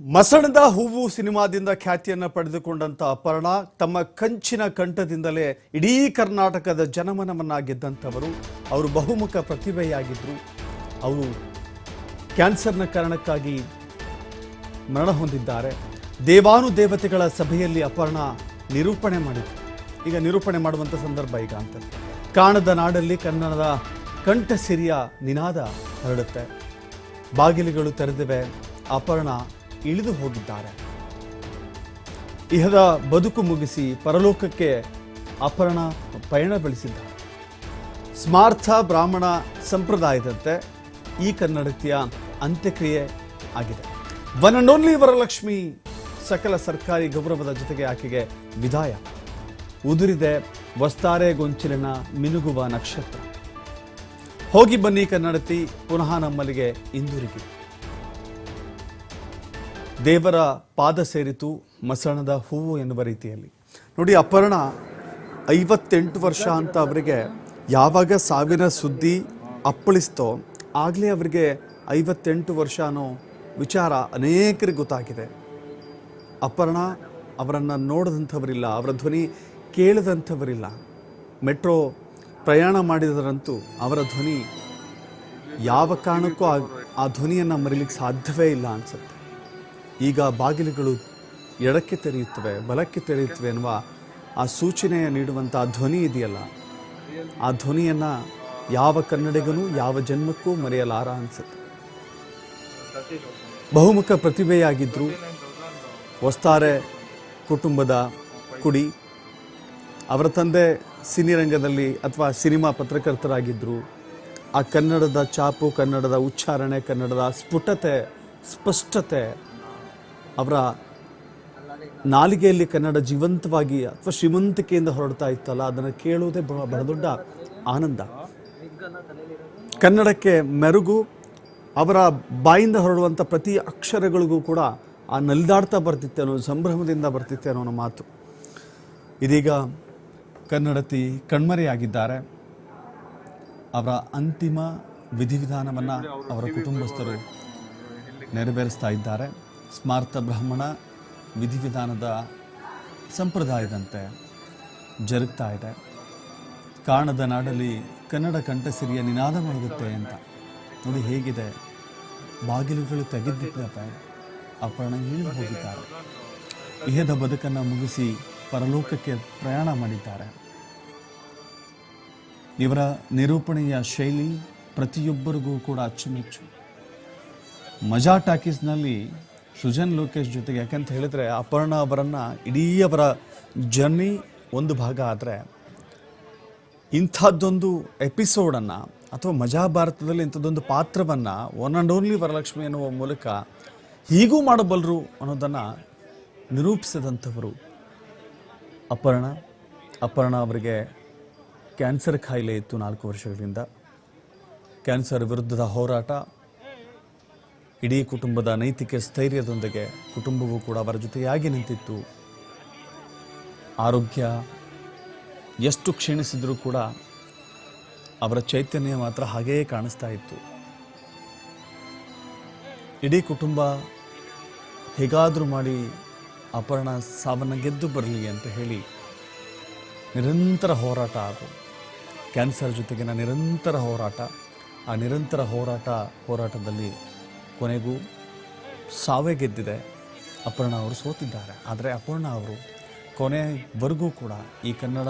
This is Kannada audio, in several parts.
ಮಸಣದ ಹೂವು ಸಿನಿಮಾದಿಂದ ಖ್ಯಾತಿಯನ್ನು ಪಡೆದುಕೊಂಡಂತ ಅಪರ್ಣ ತಮ್ಮ ಕಂಚಿನ ಕಂಠದಿಂದಲೇ ಇಡೀ ಕರ್ನಾಟಕದ ಜನಮನವನ್ನ ಗೆದ್ದಂಥವರು. ಅವರು ಬಹುಮುಖ ಪ್ರತಿಭೆಯಾಗಿದ್ದರು ಅವರು ಕ್ಯಾನ್ಸರ್ನ ಕಾರಣಕ್ಕಾಗಿ ಮರಣ ಹೊಂದಿದ್ದಾರೆ. ದೇವಾನುದೇವತೆಗಳ ಸಭೆಯಲ್ಲಿ ಅಪರ್ಣ ನಿರೂಪಣೆ ಮಾಡಿದ್ರು. ಈಗ ನಿರೂಪಣೆ ಮಾಡುವಂಥ ಸಂದರ್ಭ ಈಗ ಅಂತ. ಕಾಣದ ನಾಡಲ್ಲಿ ಕನ್ನಡದ ಕಂಠಸಿರಿಯ ನಿನಾದ ಹರಡುತ್ತೆ. ಬಾಗಿಲುಗಳು ತೆರೆದಿವೆ. ಅಪರ್ಣ ಇಳಿದು ಹೋಗಿದ್ದಾರೆ. ಇಹದ ಬದುಕು ಮುಗಿಸಿ ಪರಲೋಕಕ್ಕೆ ಅಪರಣ ಪಯಣ ಬೆಳೆಸಿದ್ದಾರೆ. ಸ್ಮಾರ್ಥ ಬ್ರಾಹ್ಮಣ ಸಂಪ್ರದಾಯದಂತೆ ಈ ಕನ್ನಡತಿಯ ಅಂತ್ಯಕ್ರಿಯೆ ಆಗಿದೆ. ಒನ್ ಅಂಡ್ ಓನ್ಲಿ ವರಲಕ್ಷ್ಮಿ ಸಕಲ ಸರ್ಕಾರಿ ಗೌರವದ ಜೊತೆಗೆ ಆಕೆಗೆ ವಿದಾಯ. ಉದುರಿದೆ ವಸ್ತಾರೆ ಗೊಂಚಿಲಿನ ಮಿನುಗುವ ನಕ್ಷತ್ರ. ಹೋಗಿ ಬನ್ನಿ ಕನ್ನಡತಿ, ಪುನಃ ನಮ್ಮಲ್ಲಿಗೆ ಹಿಂದಿರುಗಿ. ದೇವರ ಪಾದ ಸೇರಿತು ಮಸಣದ ಹೂವು ಎನ್ನುವ ರೀತಿಯಲ್ಲಿ. ನೋಡಿ, ಅಪರ್ಣ ಐವತ್ತೆಂಟು ವರ್ಷ ಅಂತ ಅವರಿಗೆ ಯಾವಾಗ ಸಾವಿನ ಸುದ್ದಿ ಅಪ್ಪಳಿಸ್ತೋ ಆಗಲೇ ಅವರಿಗೆ ಐವತ್ತೆಂಟು ವರ್ಷ ಅನ್ನೋ ವಿಚಾರ ಅನೇಕರಿಗೆ ಗೊತ್ತಾಗಿದೆ. ಅಪರ್ಣ ಅವರನ್ನು ನೋಡಿದಂಥವರಿಲ್ಲ, ಅವರ ಧ್ವನಿ ಕೇಳದಂಥವರಿಲ್ಲ. ಮೆಟ್ರೋ ಪ್ರಯಾಣ ಮಾಡಿದರಂತೂ ಅವರ ಧ್ವನಿ ಯಾವ ಕಾರಣಕ್ಕೂ ಆ ಧ್ವನಿಯನ್ನು ಮರಿಲಿಕ್ಕೆ ಸಾಧ್ಯವೇ ಇಲ್ಲ ಅನ್ಸುತ್ತೆ. ಈಗ ಬಾಗಿಲುಗಳು ಎಡಕ್ಕೆ ತೆರೆಯುತ್ತವೆ, ಬಲಕ್ಕೆ ತೆರೆಯುತ್ತವೆ ಎನ್ನುವ ಆ ಸೂಚನೆಯ ನೀಡುವಂಥ ಧ್ವನಿ ಇದೆಯಲ್ಲ? ಆ ಧ್ವನಿಯನ್ನು ಯಾವ ಕನ್ನಡಿಗನೂ ಯಾವ ಜನ್ಮಕ್ಕೂ ಮರೆಯಲಾರ ಅನಿಸುತ್ತೆ. ಬಹುಮುಖ ಪ್ರತಿಭೆಯಾಗಿದ್ದರು ವಸ್ತಾರೆ ಕುಟುಂಬದ ಕುಡಿ, ಅವರ ತಂದೆ ಸಿನಿರಂಗದಲ್ಲಿ ಅಥವಾ ಸಿನಿಮಾ ಪತ್ರಕರ್ತರಾಗಿದ್ದರು ಆ ಕನ್ನಡದ ಚಾಪು, ಕನ್ನಡದ ಉಚ್ಚಾರಣೆ, ಕನ್ನಡದ ಸ್ಫುಟತೆ, ಸ್ಪಷ್ಟತೆ ಅವರ ನಾಲಿಗೆಯಲ್ಲಿ ಕನ್ನಡ ಜೀವಂತವಾಗಿ ಅಥವಾ ಶ್ರೀಮಂತಿಕೆಯಿಂದ ಹೊರಡ್ತಾ ಇತ್ತಲ್ಲ, ಅದನ್ನು ಕೇಳುವುದೇ ಬಹಳ ದೊಡ್ಡ ಆನಂದ. ಕನ್ನಡಕ್ಕೆ ಮೆರುಗು, ಅವರ ಬಾಯಿಂದ ಹೊರಡುವಂಥ ಪ್ರತಿ ಅಕ್ಷರಗಳಿಗೂ ಕೂಡ ಆ ನಲಿದಾಡ್ತಾ ಬರ್ತಿತ್ತೆ ಅನ್ನೋ, ಸಂಭ್ರಮದಿಂದ ಬರ್ತಿತ್ತೆ ಅನ್ನೋ ಮಾತು. ಇದೀಗ ಕನ್ನಡತಿ ಕಣ್ಮರೆಯಾಗಿದ್ದಾರೆ. ಅವರ ಅಂತಿಮ ವಿಧಿವಿಧಾನವನ್ನು ಅವರ ಕುಟುಂಬಸ್ಥರು ನೆರವೇರಿಸ್ತಾ ಇದ್ದಾರೆ. ಸ್ಮಾರ್ತ ಬ್ರಾಹ್ಮಣ ವಿಧಿವಿಧಾನದ ಸಂಪ್ರದಾಯದಂತೆ ಜರುಗ್ತಾ ಇದೆ. ಕಾಣದ ನಾಡಲ್ಲಿ ಕನ್ನಡ ಕಂಠಸಿರಿಯ ನಿನಾದ ಮಾಡುತ್ತೆ ಅಂತ. ನೋಡಿ ಹೇಗಿದೆ. ಬಾಗಿಲುಗಳು ತೆಗೆದಿದ್ದಾವೆ ಅಪರ್ಣ ಇಳಿದು ಹೋಗಿದ್ದಾರೆ. ಇಹದ ಬದುಕನ್ನು ಮುಗಿಸಿ ಪರಲೋಕಕ್ಕೆ ಪ್ರಯಾಣ ಮಾಡಿದ್ದಾರೆ. ಇವರ ನಿರೂಪಣೆಯ ಶೈಲಿ ಪ್ರತಿಯೊಬ್ಬರಿಗೂ ಕೂಡ ಅಚ್ಚುಮೆಚ್ಚು. ಮಜಾ ಟಾಕೀಸ್ನಲ್ಲಿ ಸೃಜನ್ ಲೋಕೇಶ್ ಜೊತೆಗೆ, ಯಾಕಂತ ಹೇಳಿದ್ರೆ ಅಪರ್ಣ ಅವರನ್ನು ಇಡೀ ಅವರ ಜರ್ನಿ ಒಂದು ಭಾಗ ಆದರೆ, ಇಂಥದ್ದೊಂದು ಎಪಿಸೋಡನ್ನು ಅಥವಾ ಮಜಾ ಭಾರತದಲ್ಲಿ ಇಂಥದ್ದೊಂದು ಪಾತ್ರವನ್ನು ಒನ್ ಆ್ಯಂಡ್ ಓನ್ಲಿ ವರಲಕ್ಷ್ಮಿ ಎನ್ನುವ ಮೂಲಕ ಹೀಗೂ ಮಾಡಬಲ್ಲರು ಅನ್ನೋದನ್ನು ನಿರೂಪಿಸಿದಂಥವರು ಅಪರ್ಣ. ಅಪರ್ಣ ಅವರಿಗೆ ಕ್ಯಾನ್ಸರ್ ಖಾಯಿಲೆ ಇತ್ತು ನಾಲ್ಕು ವರ್ಷಗಳಿಂದ. ಕ್ಯಾನ್ಸರ್ ವಿರುದ್ಧದ ಹೋರಾಟ. ಇಡೀ ಕುಟುಂಬದ ನೈತಿಕ ಸ್ಥೈರ್ಯದೊಂದಿಗೆ ಕುಟುಂಬವೂ ಕೂಡ ಅವರ ಜೊತೆಯಾಗಿ ನಿಂತಿತ್ತು. ಆರೋಗ್ಯ ಎಷ್ಟು ಕ್ಷೀಣಿಸಿದರೂ ಕೂಡ ಅವರ ಚೈತನ್ಯ ಮಾತ್ರ ಹಾಗೇ ಕಾಣಿಸ್ತಾ ಇತ್ತು. ಇಡೀ ಕುಟುಂಬ ಹೇಗಾದರೂ ಮಾಡಿ ಅಪರ್ಣ ಸಾವನ್ನ ಗೆದ್ದು ಬರಲಿ ಅಂತ ಹೇಳಿ ನಿರಂತರ ಹೋರಾಟ ಅದು. ಕ್ಯಾನ್ಸರ್ ಜೊತೆಗಿನ ನಿರಂತರ ಹೋರಾಟ. ಆ ನಿರಂತರ ಹೋರಾಟ ಹೋರಾಟದಲ್ಲಿ ಕೊನೆಗೂ ಸಾವೇ ಗೆದ್ದಿದೆ ಅಪರ್ಣ ಅವರು ಸೋತಿದ್ದಾರೆ. ಆದರೆ ಅಪರ್ಣ ಅವರು ಕೊನೆವರೆಗೂ ಕೂಡ ಈ ಕನ್ನಡ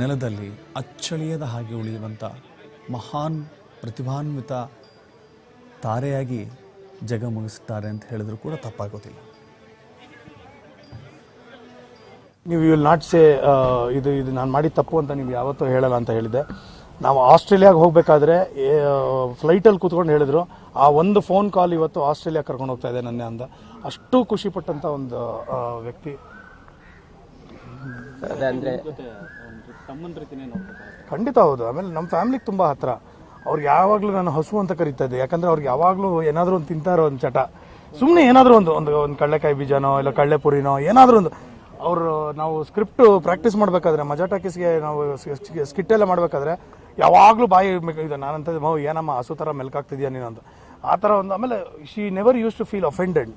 ನೆಲದಲ್ಲಿ ಅಚ್ಚಳಿಯದ ಹಾಗೆ ಉಳಿಯುವಂಥ ಮಹಾನ್ ಪ್ರತಿಭಾನ್ವಿತ ತಾರೆಯಾಗಿ ಜಗ ಮುಗಿಸುತ್ತಾರೆ ಅಂತ ಹೇಳಿದ್ರು ಕೂಡ ತಪ್ಪಾಗೋದಿಲ್ಲ. ನೀವು ವಿಲ್ ನಾಟ್ ಸೇ ಇದು ಇದು ನಾನು ಮಾಡಿ ತಪ್ಪು ಅಂತ ನೀವು ಯಾವತ್ತೂ ಹೇಳಲ್ಲ ಅಂತ ಹೇಳಿದ್ದೆ. ನಾವು ಆಸ್ಟ್ರೇಲಿಯಾಗೆ ಹೋಗಬೇಕಾದ್ರೆ ಫ್ಲೈಟಲ್ಲಿ ಕೂತ್ಕೊಂಡು ಹೇಳಿದ್ರು ಆ ಒಂದು ಫೋನ್ ಕಾಲ್ ಇವತ್ತು ಆಸ್ಟ್ರೇಲಿಯಾ ಕರ್ಕೊಂಡು ಹೋಗ್ತಾ ಇದೆ ನನ್ನ ಅಂದ. ಅಷ್ಟು ಖುಷಿ ಪಟ್ಟಂತ ಒಂದು ವ್ಯಕ್ತಿ. ಖಂಡಿತ ಹೌದು. ಆಮೇಲೆ ನಮ್ಮ ಫ್ಯಾಮಿಲಿಗೆ ತುಂಬ ಹತ್ರ. ಅವ್ರಿಗೆ ಯಾವಾಗಲೂ ನಾನು ಹಸು ಅಂತ ಕರಿತಾ ಇದ್ದೆ. ಯಾಕಂದ್ರೆ ಅವ್ರಿಗೆ ಯಾವಾಗಲೂ ಏನಾದರೂ ಒಂದು ತಿಂತಾರೋ ಒಂದು ಚಟ. ಸುಮ್ಮನೆ ಏನಾದರೂ ಒಂದು ಒಂದು ಒಂದು ಕಡಲೆಕಾಯಿ ಬೀಜನೋ ಇಲ್ಲ ಕಡಲೆಪುರಿನೋ ಏನಾದರೂ ಒಂದು. ಅವರು ನಾವು ಸ್ಕ್ರಿಪ್ಟ್ ಪ್ರಾಕ್ಟೀಸ್ ಮಾಡಬೇಕಾದ್ರೆ ಮಜಾ ಟಾಕೀಸ್ಗೆ ನಾವು ಸ್ಕಿಟ್ ಎಲ್ಲ ಮಾಡಬೇಕಾದ್ರೆ ಯಾವಾಗಲೂ ಬಾಯಿ ಇದು ನಾನಂತ ಮೌ ಏನಮ್ಮ ಹಸು ಥರ ಮೆಲ್ಕಾಗ್ತಿದ್ಯಾ ನೀನು? ಅಂತ. ಆ ಥರ ಒಂದು ಆಮೇಲೆ she never use to feel offended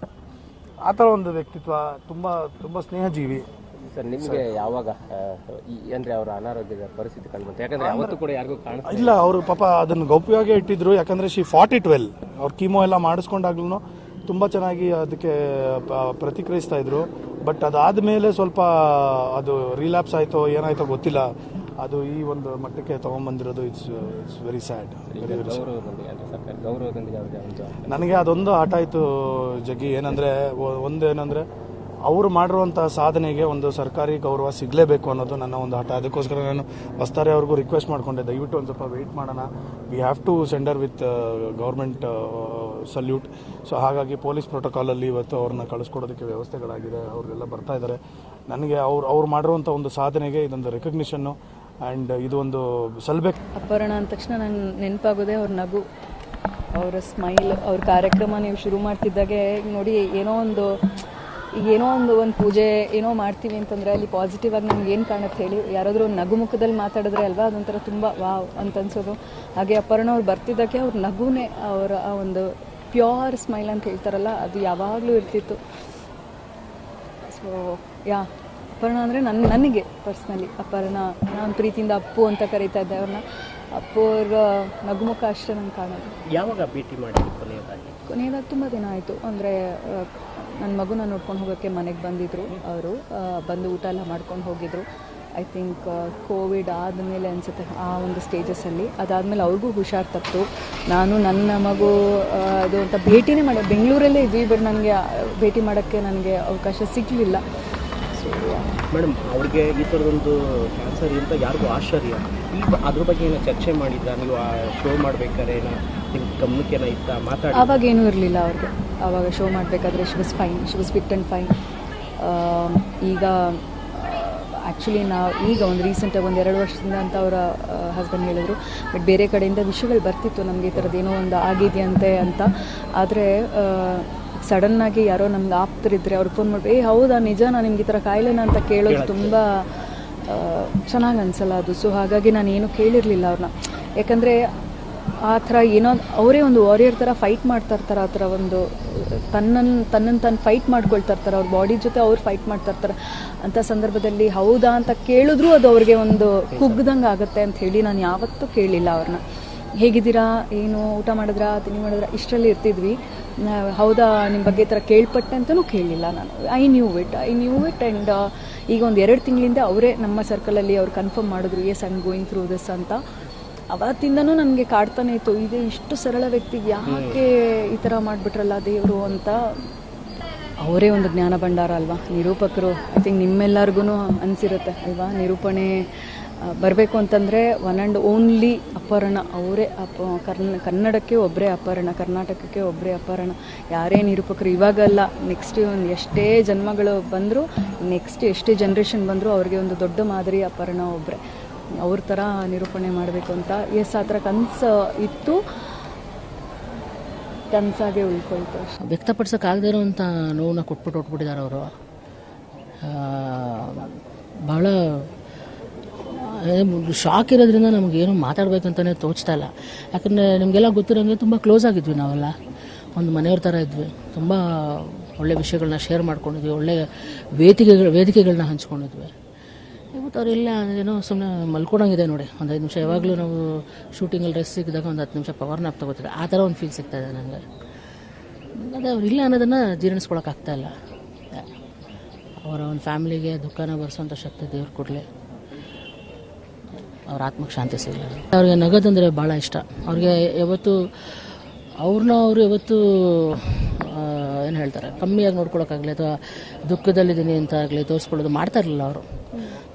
ಆ ಥರ ಒಂದು ವ್ಯಕ್ತಿತ್ವ ತುಂಬ ತುಂಬ ಸ್ನೇಹಜೀವಿ. ಸರ್ ನಿಮಗೆ ಯಾವಾಗ ಅಂದ್ರೆ ಅವರ ಅನಾರೋಗ್ಯದ ಪರಿಸ್ಥಿತಿ ಕಂಡು ಯಾಕಂದ್ರೆ ಅವತ್ತು ಕೂಡ ಯಾರಿಗೂ ಇಲ್ಲ ಅವರು ಪಾಪ ಅದನ್ನು ಗೌಪ್ಯವಾಗಿ ಇಟ್ಟಿದ್ರು ಯಾಕಂದ್ರೆ ಶಿ ಫಾರ್ಟಿ ಟ್ವೆಲ್ ಅವ್ರ ಕೀಮೋ ಎಲ್ಲ ಮಾಡಿಸ್ಕೊಂಡಾಗ್ಲೂ ತುಂಬ ಚೆನ್ನಾಗಿ ಅದಕ್ಕೆ ಪ್ರತಿಕ್ರಿಯಿಸ್ತಾ ಇದ್ರು. ಬಟ್ ಅದಾದ್ಮೇಲೆ ಸ್ವಲ್ಪ ಅದು ರಿಲ್ಯಾಪ್ಸ್ ಆಯ್ತೋ ಏನಾಯ್ತೋ ಗೊತ್ತಿಲ್ಲ. ಅದು ಈ ಒಂದು ಮಟ್ಟಕ್ಕೆ ತಗೊಂಡ್ಬಂದಿರೋದು it's it's very sad very very ನನಗೆ ಅದೊಂದು ಆಟ ಆಯಿತು ಜಗ್ಗಿ. ಏನಂದ್ರೆ ಒಂದೇನಂದ್ರೆ ಅವರು ಮಾಡಿರುವಂಥ ಸಾಧನೆಗೆ ಒಂದು ಸರ್ಕಾರಿ ಗೌರವ ಸಿಗಲೇಬೇಕು ಅನ್ನೋದು ನನ್ನ ಒಂದು ಹಠ ಅದಕ್ಕೋಸ್ಕರ ನಾನು ವಸ್ತಾರೆ ಅವ್ರಿಗೂ ರಿಕ್ವೆಸ್ಟ್ ಮಾಡ್ಕೊಂಡೆ ದಯವಿಟ್ಟು ಒಂದು ಸ್ವಲ್ಪ ವೆಯ್ಟ್ ಮಾಡೋಣ. We have to send her with government salute so ಹಾಗಾಗಿ ಪೊಲೀಸ್ ಪ್ರೋಟೋಕಾಲಲ್ಲಿ ಇವತ್ತು ಅವ್ರನ್ನ ಕಳಿಸ್ಕೊಡೋದಕ್ಕೆ ವ್ಯವಸ್ಥೆಗಳಾಗಿದೆ. ಅವರೆಲ್ಲ ಬರ್ತಾ ಇದ್ದಾರೆ ನನಗೆ ಅವ್ರು ಅವ್ರು ಮಾಡಿರುವಂಥ ಒಂದು ಸಾಧನೆಗೆ ಇದೊಂದು ರೆಕಗ್ನಿಷನ್ನು ಆ್ಯಂಡ್ ಇದು ಒಂದು ಸಲ್ಬೇಕು ಅಪರ್ಣ ಅಂದ ತಕ್ಷಣ ನಾನು ನೆನಪಾಗೋದೇ ಅವ್ರ ನಗು. ಅವರ ಸ್ಮೈಲ್, ಅವ್ರ ಕಾರ್ಯಕ್ರಮ ನೀವು ಶುರು ಮಾಡ್ತಿದ್ದಾಗೆ ನೋಡಿ ಏನೋ ಒಂದು, ಈಗ ಏನೋ ಒಂದು ಒಂದು ಪೂಜೆ ಏನೋ ಮಾಡ್ತೀವಿ ಅಂತಂದರೆ ಅಲ್ಲಿ ಪಾಸಿಟಿವ್ ಆಗಿ ನಮ್ಗೆ ಏನು ಕಾಣುತ್ತೆ ಹೇಳಿ? ಯಾರಾದರೂ ಒಂದು ನಗು ಮುಖದಲ್ಲಿ ಮಾತಾಡಿದ್ರೆ ಅಲ್ವಾ? ಅದೊಂಥರ ತುಂಬ ವಾವ್ ಅಂತ ಅನ್ಸೋದು. ಹಾಗೆ ಅಪರ್ಣ ಅವ್ರು ಬರ್ತಿದ್ದಕ್ಕೆ ಅವ್ರ ನಗುನೇ ಅವರ ಆ ಒಂದು ಪ್ಯೂರ್ ಸ್ಮೈಲ್ ಅಂತ ಹೇಳ್ತಾರಲ್ಲ, ಅದು ಯಾವಾಗಲೂ ಇರ್ತಿತ್ತು. ಸೊ ಯಾ ಅಪರ್ಣ ಅಂದರೆ ನನ್ನ ನನಗೆ ಪರ್ಸ್ನಲಿ ಅಪರ್ಣ ನಾನು ಪ್ರೀತಿಯಿಂದ ಅಪ್ಪು ಅಂತ ಕರೀತಾ ಇದ್ದೆ ಅವ್ರನ್ನ. ಅಪ್ಪು ಅವ್ರ ನಗುಮುಖ ಅಷ್ಟೇ ನಂಗೆ ಕಾಣೋದು. ಯಾವಾಗ ಭೇಟಿ ಮಾಡಿ ಕೊನೆಯದಾಗಿ? ಕೊನೆಯದಾಗಿ ತುಂಬ ದಿನ ಆಯಿತು. ಅಂದರೆ ನನ್ನ ಮಗುನ ನೋಡ್ಕೊಂಡು ಹೋಗೋಕ್ಕೆ ಮನೆಗೆ ಬಂದಿದ್ದರು ಅವರು. ಬಂದು ಊಟ ಎಲ್ಲ ಮಾಡ್ಕೊಂಡು ಹೋಗಿದ್ರು. ಐ ಥಿಂಕ್ ಕೋವಿಡ್ ಆದಮೇಲೆ ಅನಿಸುತ್ತೆ ಆ ಒಂದು ಸ್ಟೇಜಸ್ಸಲ್ಲಿ ಅದಾದಮೇಲೆ ಅವ್ರಿಗೂ ಹುಷಾರು ತಪ್ಪಿತು ನಾನು ನನ್ನ ಮಗು ಅದು ಅಂತ ಭೇಟಿನೇ ಮಾಡಿ ಬೆಂಗಳೂರಲ್ಲೇ ಇದ್ವಿ ಬಟ್ ನನಗೆ ಭೇಟಿ ಮಾಡೋಕ್ಕೆ ನನಗೆ ಅವಕಾಶ ಸಿಗಲಿಲ್ಲ. ಮೇಡಮ್, ಅವ್ರಿಗೆ ಈ ಥರದೊಂದು ಕ್ಯಾನ್ಸರ್ ಅಂತ ಯಾರಿಗೂ ಆಶ್ಚರ್ಯ. ಈ ಅದ್ರ ಬಗ್ಗೆ ಏನೋ ಚರ್ಚೆ ಮಾಡಿದ್ರ? ನೀವು ಶೋ ಮಾಡ್ಬೇಕಾದ್ರೆ ಏನೋ ನಿಮ್ಮ ಗಮನಕ್ಕೆ ಏನೋ ಇತ್ತ? ಮಾತಾಡಿ. ಅವಾಗ ಏನೂ ಇರಲಿಲ್ಲ ಅವ್ರಿಗೆ. ಆವಾಗ ಶೋ ಮಾಡಬೇಕಾದ್ರೆ she was fine she was fit and fine ಈಗ ಆ್ಯಕ್ಚುಲಿ ನಾವು ಈಗ ಒಂದು ರೀಸೆಂಟಾಗಿ ಒಂದು ಎರಡು ವರ್ಷದಿಂದ ಅಂತ ಅವರ ಹಸ್ಬೆಂಡ್ ಹೇಳಿದರು. ಬಟ್ ಬೇರೆ ಕಡೆಯಿಂದ ವಿಷಯಗಳು ಬರ್ತಿತ್ತು. ನಮಗೆ ಈ ಥರದ್ದು ಏನೋ ಒಂದು ಆಗಿದೆಯಂತೆ ಅಂತ. ಆದರೆ ಸಡನ್ನಾಗಿ ಯಾರೋ ನಮ್ಗೆ ಆಪ್ತರಿದ್ರೆ ಅವ್ರು ಫೋನ್ ಮಾಡಿ ಏ ಹೌದಾ ನಿಜನಾ ನಿಮ್ಗೆ ಈ ಥರ ಕಾಯಿಲೆನ? ಅಂತ ಕೇಳೋದು ತುಂಬ ಚೆನ್ನಾಗಿ ಅನಿಸಲ್ಲ ಅದು. ಸೊ ಹಾಗಾಗಿ ನಾನು ಏನು ಕೇಳಿರಲಿಲ್ಲ ಅವ್ರನ್ನ ಯಾಕಂದರೆ ಆ ಥರ ಏನೋ ಅವರೇ ಒಂದು ವಾರಿಯರ್ ಥರ ಫೈಟ್ ಮಾಡ್ತಾ ಇರ್ತಾರೆ ಆ ಥರ ಒಂದು ತನ್ನನ್ನು ತನ್ನನ್ನು ತಾನು ಫೈಟ್ ಮಾಡ್ಕೊಳ್ತಾ ಇರ್ತಾರೆ. ಅವ್ರ ಬಾಡಿ ಜೊತೆ ಅವ್ರು ಫೈಟ್ ಮಾಡ್ತಾ ಇರ್ತಾರೆ. ಅಂಥ ಸಂದರ್ಭದಲ್ಲಿ ಹೌದಾ ಅಂತ ಕೇಳಿದ್ರೂ ಅದು ಅವ್ರಿಗೆ ಒಂದು ಕುಗ್ದಂಗೆ ಆಗುತ್ತೆ ಅಂತ ಹೇಳಿ ನಾನು ಯಾವತ್ತೂ ಕೇಳಿಲ್ಲ ಅವ್ರನ್ನ ಹೇಗಿದ್ದೀರಾ? ಏನು ಊಟ ಮಾಡಿದ್ರಾ? ತಿಂಡಿ ಮಾಡಿದ್ರಾ? ಇಷ್ಟರಲ್ಲಿ ಇರ್ತಿದ್ವಿ. ಹೌದಾ ನಿಮ್ಮ ಬಗ್ಗೆ ಈ ಥರ ಕೇಳ್ಪಟ್ಟೆ ಅಂತಲೂ ಕೇಳಲಿಲ್ಲ ನಾನು. I knew it I knew it and ಈಗ ಒಂದು ಎರಡು ತಿಂಗಳಿಂದ ಅವರೇ ನಮ್ಮ ಸರ್ಕಲಲ್ಲಿ ಅವ್ರು ಕನ್ಫರ್ಮ್ ಮಾಡಿದ್ರು yes I am going through this ಅಂತ. ಅವತ್ತಿಂದನೂ ನನಗೆ ಕಾಡ್ತಾನೆ ಇತ್ತು, ಇದೆ ಇಷ್ಟು ಸರಳ ವ್ಯಕ್ತಿಗೆ ಯಾಕೆ ಈ ಥರ ಮಾಡಿಬಿಟ್ರಲ್ಲ ದೇವರು ಅಂತ. ಅವರೇ ಒಂದು ಜ್ಞಾನ ಭಂಡಾರ ಅಲ್ವಾ? ನಿರೂಪಕರು ಐ ಥಿಂಕ್ ನಿಮ್ಮೆಲ್ಲರಿಗೂ ಅನಿಸಿರುತ್ತೆ ಅಲ್ವಾ? ನಿರೂಪಣೆ ಬರಬೇಕು ಅಂತಂದರೆ ಒನ್ ಆ್ಯಂಡ್ ಓನ್ಲಿ ಅಪಹರಣ ಅವರೇ ಅಪ ಕರ್ನ ಕನ್ನಡಕ್ಕೆ ಒಬ್ಬರೇ ಅಪಹರಣ ಕರ್ನಾಟಕಕ್ಕೆ ಒಬ್ಬರೇ ಅಪಹರಣ ಯಾರೇ ನಿರೂಪಕರು ಇವಾಗಲ್ಲ ನೆಕ್ಸ್ಟ್ ಒಂದು ಎಷ್ಟೇ ಜನ್ಮಗಳು ಬಂದರೂ ನೆಕ್ಸ್ಟ್ ಎಷ್ಟೇ ಜನ್ರೇಷನ್ ಬಂದರೂ ಅವ್ರಿಗೆ ಒಂದು ದೊಡ್ಡ ಮಾದರಿ ಅಪರ್ಣ ಒಬ್ಬರೇ ಅವ್ರ ಥರ ನಿರೂಪಣೆ ಮಾಡಬೇಕು ಅಂತ ಎಸ್ ಆ ಥರ ಕನಸು ಇತ್ತು. ಕನಸಾಗೆ ಉಳ್ಕೊಳ್ತು ವ್ಯಕ್ತಪಡಿಸೋಕ್ಕಾಗದೇ ಇರುವಂಥ ನೋವನ್ನ ಕೊಟ್ಬಿಟ್ಟು ಹೊಟ್ಬಿಟ್ಟಿದ್ದಾರೆ ಅವರು. ಭಾಳ ಶಾಕ್ ಇರೋದ್ರಿಂದ ನಮಗೇನು ಮಾತಾಡ್ಬೇಕಂತಲೇ ತೋಚ್ತಾ ಇಲ್ಲ. ಯಾಕಂದರೆ ನಿಮಗೆಲ್ಲ ಗೊತ್ತಿರೋಂಗೆ ತುಂಬ ಕ್ಲೋಸ್ ಆಗಿದ್ವಿ ನಾವೆಲ್ಲ. ಒಂದು ಮನೆಯವ್ರ ಥರ ಇದ್ವಿ. ತುಂಬ ಒಳ್ಳೆ ವಿಷಯಗಳನ್ನ ಶೇರ್ ಮಾಡ್ಕೊಂಡಿದ್ವಿ. ಒಳ್ಳೆ ವೇದಿಕೆಗಳು ವೇದಿಕೆಗಳನ್ನ ಹಂಚ್ಕೊಂಡಿದ್ವಿ. ಇವತ್ತು ಅವರೆಲ್ಲ ಏನೋ ಸುಮ್ಮನೆ ಮಲ್ಕೊಂಡಂಗಿದೆ ನೋಡಿ. ಒಂದು ಐದು ನಿಮಿಷ, ಯಾವಾಗಲೂ ನಾವು ಶೂಟಿಂಗಲ್ಲಿ ರೆಸ್ಟ್ ಸಿಕ್ಕಿದಾಗ ಒಂದು ಹತ್ತು ನಿಮಿಷ ಪವರ್ ನಾಪ್ ತಗೋತಾರೆ ಆ ಥರ ಒಂದು ಫೀಲ್ ಸಿಗ್ತಾ ಇದೆ ನನಗೆ ಅದೇ ಅವ್ರು ಇಲ್ಲ ಅನ್ನೋದನ್ನು ಜೀರ್ಣಿಸ್ಕೊಳಕ್ಕಾಗ್ತಾ ಇಲ್ಲ. ಅವರ ಒಂದು ಫ್ಯಾಮಿಲಿಗೆ ದುಃಖನ ಭರಿಸೋಂಥ ಶಕ್ತಿ ದೇವ್ರು ಕೊಡಲಿ. ಅವ್ರ ಆತ್ಮಕ್ಕೆ ಶಾಂತಿ ಸಿಗಲಿಲ್ಲ. ಅವ್ರಿಗೆ ನಗೋದಂದರೆ ಭಾಳ ಇಷ್ಟ. ಅವ್ರಿಗೆ ಯಾವತ್ತು ಅವ್ರನ್ನ ಅವರು ಯಾವತ್ತು ಏನು ಹೇಳ್ತಾರೆ, ಕಮ್ಮಿಯಾಗಿ ನೋಡ್ಕೊಳಕ್ಕಾಗಲಿ ಅಥವಾ ದುಃಖದಲ್ಲಿದ್ದೀನಿ ಅಂತ ಆಗಲಿ ತೋರಿಸ್ಕೊಳ್ಳೋದು ಮಾಡ್ತಾ ಇರಲಿಲ್ಲ ಅವರು.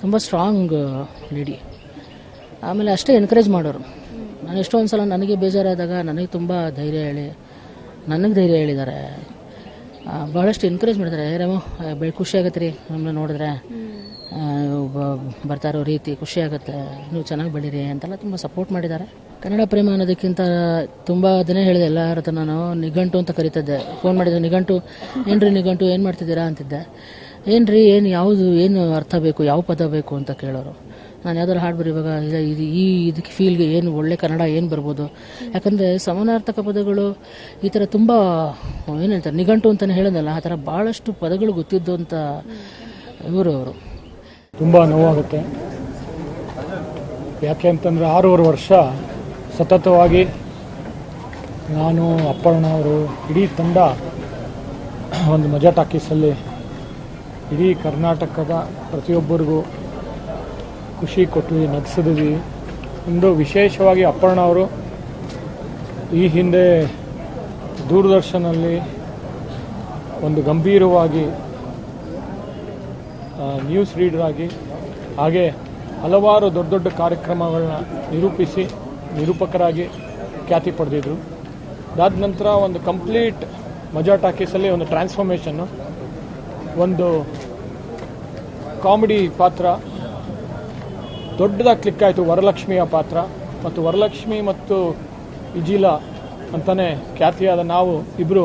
ತುಂಬ ಸ್ಟ್ರಾಂಗ್ ಲೇಡಿ ಆಮೇಲೆ ಅಷ್ಟೇ ಎನ್ಕರೇಜ್ ಮಾಡೋರು. ನಾನು ಎಷ್ಟೊಂದು ಸಲ ನನಗೆ ಬೇಜಾರಾದಾಗ ನನಗೆ ತುಂಬ ಧೈರ್ಯ ಹೇಳಿ, ನನಗೆ ಧೈರ್ಯ ಹೇಳಿದ್ದಾರೆ. ಬಹಳಷ್ಟು ಎನ್ಕರೇಜ್ ಮಾಡಿದ್ದಾರೆ. ರಮು ಬೆಳೆ ಖುಷಿ ಆಗತ್ತೆ ರೀ ನಮ್ಮನ್ನ ನೋಡಿದ್ರೆ. ಬರ್ತಾ ಇರೋ ರೀತಿ ಖುಷಿ ಆಗುತ್ತೆ. ನೀವು ಚೆನ್ನಾಗಿ ಬೆಳೀರಿ ಅಂತೆಲ್ಲ ತುಂಬ ಸಪೋರ್ಟ್ ಮಾಡಿದ್ದಾರೆ. ಕನ್ನಡ ಪ್ರೇಮ ಅನ್ನೋದಕ್ಕಿಂತ ತುಂಬ ಅದನ್ನೇ ಹೇಳಿದೆ. ಎಲ್ಲರ ಹತ್ರ ನಾನು ನಿಘಂಟು ಅಂತ ಕರಿತಿದ್ದೆ. ಫೋನ್ ಮಾಡಿದ್ದೆ ನಿಘಂಟು, ಏನ್ರಿ ನಿಘಂಟು, ಏನು ಮಾಡ್ತಿದ್ದೀರಾ? ಅಂತಿದ್ದೆ. ಏನ್ರಿ, ಏನು, ಯಾವುದು, ಏನು ಅರ್ಥ ಬೇಕು, ಯಾವ ಪದ ಬೇಕು? ಅಂತ ಕೇಳೋರು. ನಾನು ಯಾವ್ದಾದ್ರು ಹಾಡು ಬರೀವಾಗ ಇದು- ಈ ಇದಕ್ಕೆ ಫೀಲ್ಗೆ ಏನು ಒಳ್ಳೆ ಕನ್ನಡ ಏನು ಬರ್ಬೋದು? ಯಾಕಂದರೆ ಸಮಾನಾರ್ಥಕ ಪದಗಳು ಈ ಥರ ತುಂಬ, ಏನು ಹೇಳ್ತಾರೆ, ನಿಘಂಟು ಅಂತಲೇ ಹೇಳೋದಲ್ಲ ಆ ಥರ ಭಾಳಷ್ಟು ಪದಗಳು ಗೊತ್ತಿದ್ದು ಅಂತ ಇವರು ಅವರು. ತುಂಬ ನೋವಾಗುತ್ತೆ. ಯಾಕೆ ಅಂತಂದರೆ ಆರೂವರೆ ವರ್ಷ ಸತತವಾಗಿ ನಾನು ಅಪ್ಪಣ್ಣ ಅವರು ಇಡೀ ತಂಡ ಒಂದು ಮಜಾ ಟಾಕೀಸಲ್ಲಿ ಇಡೀ ಕರ್ನಾಟಕದ ಪ್ರತಿಯೊಬ್ಬರಿಗೂ ಖುಷಿ ಕೊಟ್ವಿ ನಗಿಸಿದ್ವಿ ಒಂದು ವಿಶೇಷವಾಗಿ ಅಪ್ಪಣ್ಣ ಅವರು ಈ ಹಿಂದೆ ದೂರದರ್ಶನಲ್ಲಿ ಒಂದು ಗಂಭೀರವಾಗಿ ನ್ಯೂಸ್ ರೀಡರ್ ಆಗಿ, ಹಾಗೆ ಹಲವಾರು ದೊಡ್ಡ ದೊಡ್ಡ ಕಾರ್ಯಕ್ರಮಗಳನ್ನ ನಿರೂಪಿಸಿ, ನಿರೂಪಕರಾಗಿ ಖ್ಯಾತಿ ಪಡೆದಿದ್ರು. ಅದಾದ ನಂತರ ಒಂದು ಕಂಪ್ಲೀಟ್ ಮಜಾ ಟಾಕೀಸಲ್ಲಿ ಒಂದು ಟ್ರಾನ್ಸ್ಫಾರ್ಮೇಷನ್ನು ಒಂದು ಕಾಮಿಡಿ ಪಾತ್ರ, ದೊಡ್ಡದಾಗಿ ಕ್ಲಿಕ್ ಆಯಿತು ವರಲಕ್ಷ್ಮಿಯ ಪಾತ್ರ ಮತ್ತು ವರಲಕ್ಷ್ಮಿ ಮತ್ತು ಇಜಿಲ ಅಂತಲೇ ಖ್ಯಾತಿಯಾದ ನಾವು ಇಬ್ಬರು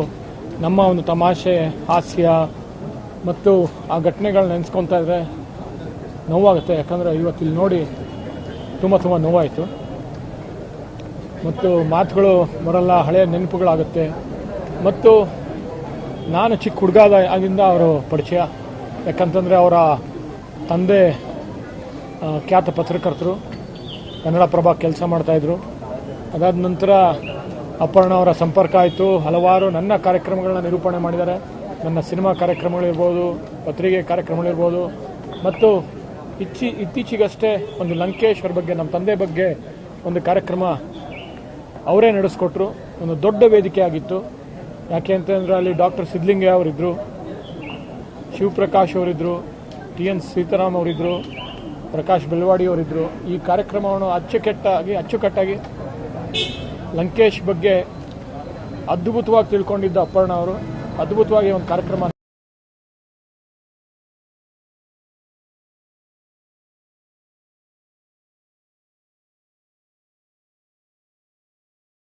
ನಮ್ಮ ಒಂದು ತಮಾಷೆ, ಹಾಸ್ಯ ಮತ್ತು ಆ ಘಟನೆಗಳನ್ನ ನೆನೆಸ್ಕೊತಾ ಇದ್ರೆ ನೋವಾಗುತ್ತೆ. ಯಾಕಂದರೆ ಇವತ್ತು ಇಲ್ಲಿ ನೋಡಿ ತುಂಬ ತುಂಬ ನೋವಾಯಿತು. ಮತ್ತು ಮಾತುಗಳು ಬರಲ್ಲ, ಹಳೆಯ ನೆನಪುಗಳಾಗುತ್ತೆ. ಮತ್ತು ನಾನು ಚಿಕ್ಕ ಹುಡುಗಾದ ಆಗಿಂದ ಅವರು ಪರಿಚಯ. ಯಾಕಂತಂದರೆ ಅವರ ತಂದೆ ಖ್ಯಾತ ಪತ್ರಕರ್ತರು ಕನ್ನಡ ಪ್ರಭಾ ಕೆಲಸ ಮಾಡ್ತಾಯಿದ್ರು ಅದಾದ ನಂತರ ಅಪರ್ಣ ಅವರ ಸಂಪರ್ಕ ಆಯಿತು. ಹಲವಾರು ನನ್ನ ಕಾರ್ಯಕ್ರಮಗಳನ್ನ ನಿರೂಪಣೆ ಮಾಡಿದ್ದಾರೆ. ನನ್ನ ಸಿನಿಮಾ ಕಾರ್ಯಕ್ರಮಗಳಿರ್ಬೋದು ಪತ್ರಿಕೆ ಕಾರ್ಯಕ್ರಮಗಳಿರ್ಬೋದು ಮತ್ತು ಇಚ್ಚಿ ಇತ್ತೀಚೆಗಷ್ಟೇ ಒಂದು ಲಂಕೇಶ್ ಅವ್ರ ಬಗ್ಗೆ, ನಮ್ಮ ತಂದೆ ಬಗ್ಗೆ ಒಂದು ಕಾರ್ಯಕ್ರಮ ಅವರೇ ನಡೆಸ್ಕೊಟ್ರು. ಒಂದು ದೊಡ್ಡ ವೇದಿಕೆ ಆಗಿತ್ತು. ಯಾಕೆ ಅಂತಂದರೆ ಅಲ್ಲಿ ಡಾಕ್ಟರ್ ಸಿದ್ಲಿಂಗಯ್ಯ ಅವರಿದ್ದರು ಶಿವಪ್ರಕಾಶ್ ಅವರಿದ್ದರು ಟಿ ಎನ್ ಸೀತಾರಾಮ್ ಅವರಿದ್ದರು ಪ್ರಕಾಶ್ ಬೆಳವಾಡಿ ಅವರಿದ್ದರು ಈ ಕಾರ್ಯಕ್ರಮವನ್ನು ಅಚ್ಚುಕೆಟ್ಟಾಗಿ, ಅಚ್ಚುಕಟ್ಟಾಗಿ ಲಂಕೇಶ್ ಬಗ್ಗೆ ಅದ್ಭುತವಾಗಿ ತಿಳ್ಕೊಂಡಿದ್ದ ಅಪ್ಪರ್ಣ ಅವರು. ಅದ್ಭುತವಾಗಿ ಒಂದು ಕಾರ್ಯಕ್ರಮ